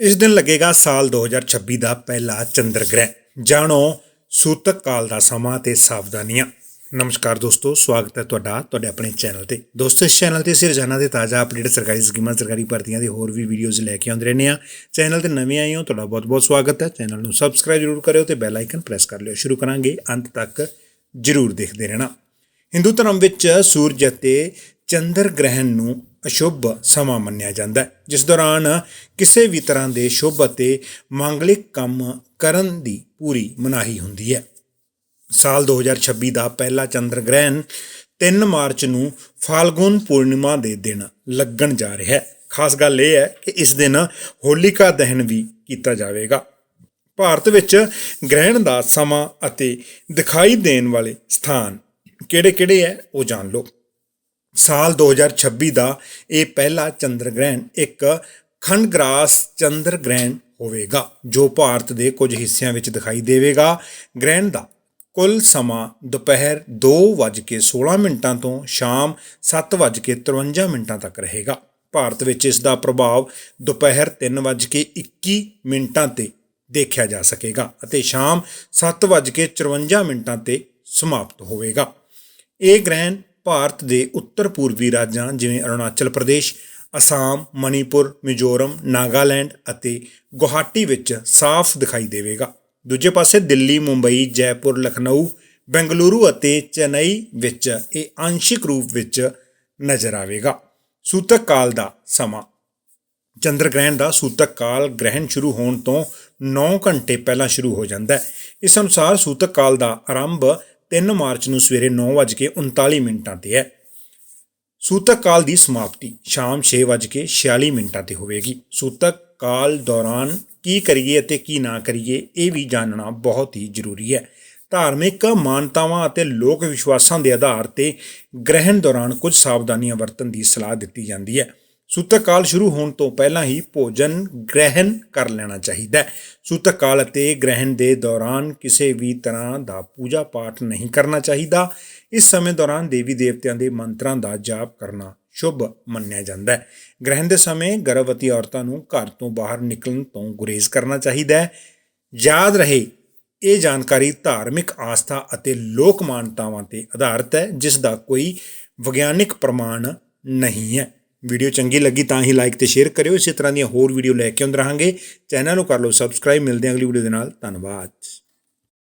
ਇਸ ਦਿਨ ਲੱਗੇਗਾ ਸਾਲ 2026 ਦਾ ਪਹਿਲਾ ਚੰਦਰ ਗ੍ਰਹਿ। ਜਾਣੋ, ਸੂਤਕ ਕਾਲ ਦਾ ਸਮਾਂ ਤੇ ਸਾਵਧਾਨੀਆਂ। ਨਮਸਕਾਰ ਦੋਸਤੋ, ਸਵਾਗਤ ਹੈ ਤੁਹਾਡਾ, ਤੁਹਾਡੇ ਆਪਣੇ ਚੈਨਲ ਤੇ। ਦੋਸਤੋ, ਇਸ ਚੈਨਲ ਤੇ ਅਸੀਂ ਰੋਜ਼ਾਨਾ ਦੇ ਤਾਜ਼ਾ ਅਪਡੇਟ ਸਰਕਾਰੀ ਸਕੀਮਾਂ, ਸਰਕਾਰੀ ਭਰਤੀਆਂ ਦੇ ਹੋਰ ਵੀ ਵੀਡੀਓਜ਼ ਲੈ ਕੇ ਆਉਂਦੇ ਰਹਿੰਦੇ ਆ ਚੈਨਲ ਤੇ ਨਵੇਂ ਆਏ ਹੋ, ਤੁਹਾਡਾ ਬਹੁਤ-ਬਹੁਤ ਸਵਾਗਤ ਹੈ। ਚੈਨਲ ਨੂੰ ਸਬਸਕ੍ਰਾਈਬ ਜ਼ਰੂਰ ਕਰਿਓ ਤੇ ਬੈਲ ਆਈਕਨ ਪ੍ਰੈਸ ਕਰ ਲਿਓ। ਸ਼ੁਰੂ ਕਰਾਂਗੇ, ਅੰਤ ਤੱਕ ਜ਼ਰੂਰ ਦੇਖਦੇ ਰਹਿਣਾ। ਹਿੰਦੂ ਧਰਮ ਵਿੱਚ ਸੂਰਜ ਅਤੇ ਚੰਦਰ ਗ੍ਰਹਿਣ ਨੂੰ ਅਸ਼ੁਭ ਸਮਾਂ ਮੰਨਿਆ ਜਾਂਦਾ ਹੈ, ਜਿਸ ਦੌਰਾਨ ਕਿਸੇ ਵੀ ਤਰ੍ਹਾਂ ਦੇ ਸ਼ੁਭ ਅਤੇ ਮੰਗਲਿਕ ਕੰਮ ਕਰਨ ਦੀ ਪੂਰੀ ਮਨਾਹੀ ਹੁੰਦੀ ਹੈ। ਸਾਲ 2026 ਦਾ ਪਹਿਲਾ ਚੰਦਰ ਗ੍ਰਹਿਣ 3 ਮਾਰਚ ਨੂੰ ਫਾਲਗੁਨ ਪੂਰਨਿਮਾ ਦੇ ਦਿਨ ਲੱਗਣ ਜਾ ਰਿਹਾ ਹੈ। ਖਾਸ ਗੱਲ ਇਹ ਹੈ ਕਿ ਇਸ ਦਿਨ ਹੋਲਿਕਾ ਦਹਨ ਵੀ ਕੀਤਾ ਜਾਵੇਗਾ। ਭਾਰਤ ਵਿੱਚ ਗ੍ਰਹਿਣ ਦਾ ਸਮਾਂ ਅਤੇ ਦਿਖਾਈ ਦੇਣ ਵਾਲੇ ਸਥਾਨ ਕਿਹੜੇ-ਕਿਹੜੇ ਹੈ ਉਹ ਜਾਣ ਲਓ। ਸਾਲ 2026 ਦਾ ਇਹ ਪਹਿਲਾ ਚੰਦਰ ਗ੍ਰਹਿਣ ਇੱਕ ਖੰਡਗ੍ਰਾਸ ਚੰਦਰ ਗ੍ਰਹਿਣ ਹੋਵੇਗਾ, ਜੋ ਭਾਰਤ ਦੇ ਕੁਝ ਹਿੱਸਿਆਂ ਵਿੱਚ ਦਿਖਾਈ ਦੇਵੇਗਾ। ਗ੍ਰਹਿਣ ਦਾ ਕੁੱਲ ਸਮਾਂ ਦੁਪਹਿਰ 2:16 ਮਿੰਟਾਂ ਤੋਂ ਸ਼ਾਮ 7:53 ਮਿੰਟਾਂ ਤੱਕ ਰਹੇਗਾ। ਭਾਰਤ ਵਿੱਚ ਇਸ ਦਾ ਪ੍ਰਭਾਵ ਦੁਪਹਿਰ 3:21 ਮਿੰਟਾਂ ਤੇ ਦੇਖਿਆ ਜਾ ਸਕੇਗਾ ਅਤੇ ਸ਼ਾਮ 7:54 ਮਿੰਟਾਂ ਤੇ ਸਮਾਪਤ ਹੋਵੇਗਾ। ਇਹ ਗ੍ਰਹਿਣ ਭਾਰਤ ਦੇ ਉੱਤਰ ਪੂਰਬੀ ਰਾਜਾਂ ਜਿਵੇਂ ਅਰੁਣਾਚਲ ਪ੍ਰਦੇਸ਼, ਅਸਾਮ ਮਣੀਪੁਰ ਮਿਜ਼ੋਰਮ, ਨਾਗਾਲੈਂਡ ਅਤੇ ਗੁਹਾਟੀ ਵਿੱਚ ਸਾਫ਼ ਦਿਖਾਈ ਦੇਵੇਗਾ। ਦੂਜੇ ਪਾਸੇ ਦਿੱਲੀ, ਮੁੰਬਈ, ਜੈਪੁਰ, ਲਖਨਊ, ਬੈਂਗਲੁਰੂ ਅਤੇ ਚੇਨਈ ਵਿੱਚ ਇਹ ਆਂਸ਼ਿਕ ਰੂਪ ਵਿੱਚ ਨਜ਼ਰ ਆਵੇਗਾ। ਸੂਤਕ ਕਾਲ ਦਾ ਸਮਾਂ। ਚੰਦਰ ਗ੍ਰਹਿਣ ਦਾ ਸੂਤਕ ਕਾਲ ਗ੍ਰਹਿਣ ਸ਼ੁਰੂ ਹੋਣ ਤੋਂ 9 ਘੰਟੇ ਪਹਿਲਾਂ ਸ਼ੁਰੂ ਹੋ ਜਾਂਦਾ ਹੈ। ਇਸ ਅਨੁਸਾਰ ਸੂਤਕ ਕਾਲ ਦਾ ਆਰੰਭ 3 ਮਾਰਚ ਨੂੰ ਸਵੇਰੇ 9:39 ਮਿੰਟਾਂ ਤੇ ਹੈ। ਸੂਤਕ ਕਾਲ ਦੀ ਸਮਾਪਤੀ ਸ਼ਾਮ 6:46 ਮਿੰਟਾਂ ਤੇ ਹੋਵੇਗੀ। ਸੂਤਕ ਕਾਲ ਦੌਰਾਨ ਕੀ ਕਰੀਏ ਅਤੇ ਕੀ ਨਾ ਕਰੀਏ, ਇਹ ਵੀ ਜਾਣਨਾ ਬਹੁਤ ਹੀ ਜ਼ਰੂਰੀ ਹੈ। ਧਾਰਮਿਕ ਮਾਨਤਾਵਾਂ ਅਤੇ ਲੋਕ ਵਿਸ਼ਵਾਸਾਂ ਦੇ ਆਧਾਰ ਤੇ ਗ੍ਰਹਿਣ ਦੌਰਾਨ ਕੁਝ ਸਾਵਧਾਨੀਆਂ ਵਰਤਣ ਦੀ ਸਲਾਹ ਦਿੱਤੀ ਜਾਂਦੀ ਹੈ। ਸੂਤਕ ਕਾਲ ਸ਼ੁਰੂ ਹੋਣ ਤੋਂ ਪਹਿਲਾਂ ਹੀ ਭੋਜਨ ਗ੍ਰਹਿਣ ਕਰ ਲੈਣਾ ਚਾਹੀਦਾ ਹੈ। ਸੂਤਕ ਕਾਲ ਅਤੇ ਗ੍ਰਹਿਣ ਦੇ ਦੌਰਾਨ ਕਿਸੇ ਵੀ ਤਰ੍ਹਾਂ ਦਾ ਪੂਜਾ ਪਾਠ ਨਹੀਂ ਕਰਨਾ ਚਾਹੀਦਾ। ਇਸ ਸਮੇਂ ਦੌਰਾਨ ਦੇਵੀ ਦੇਵਤਿਆਂ ਦੇ ਮੰਤਰਾਂ ਦਾ ਜਾਪ ਕਰਨਾ ਸ਼ੁਭ ਮੰਨਿਆ ਜਾਂਦਾ ਹੈ। ਗ੍ਰਹਿਣ ਦੇ ਸਮੇਂ ਗਰਭਵਤੀ ਔਰਤਾਂ ਨੂੰ ਘਰ ਤੋਂ ਬਾਹਰ ਨਿਕਲਣ ਤੋਂ ਗੁਰੇਜ਼ ਕਰਨਾ ਚਾਹੀਦਾ ਹੈ। ਯਾਦ ਰਹੇ, ਇਹ ਜਾਣਕਾਰੀ ਧਾਰਮਿਕ ਆਸਥਾ ਅਤੇ ਲੋਕ ਮਾਨਤਾਵਾਂ ਤੇ ਆਧਾਰਿਤ ਹੈ, ਜਿਸ ਦਾ ਕੋਈ ਵਿਗਿਆਨਿਕ ਪ੍ਰਮਾਣ ਨਹੀਂ ਹੈ। ਵੀਡੀਓ ਚੰਗੀ ਲੱਗੀ ਤਾਂ ਹੀ ਲਾਈਕ ਤੇ ਸ਼ੇਅਰ ਕਰਿਓ। ਇਸੇ ਤਰ੍ਹਾਂ ਦੀਆਂ ਹੋਰ ਵੀਡੀਓ ਲੈ ਕੇ ਆਉਂਦੇ ਰਹਾਂਗੇ। ਚੈਨਲ ਨੂੰ ਕਰ ਲਓ ਸਬਸਕ੍ਰਾਈਬ ਮਿਲਦੇ ਹਾਂ ਅਗਲੀ ਵੀਡੀਓ ਦੇ ਨਾਲ। ਧੰਨਵਾਦ।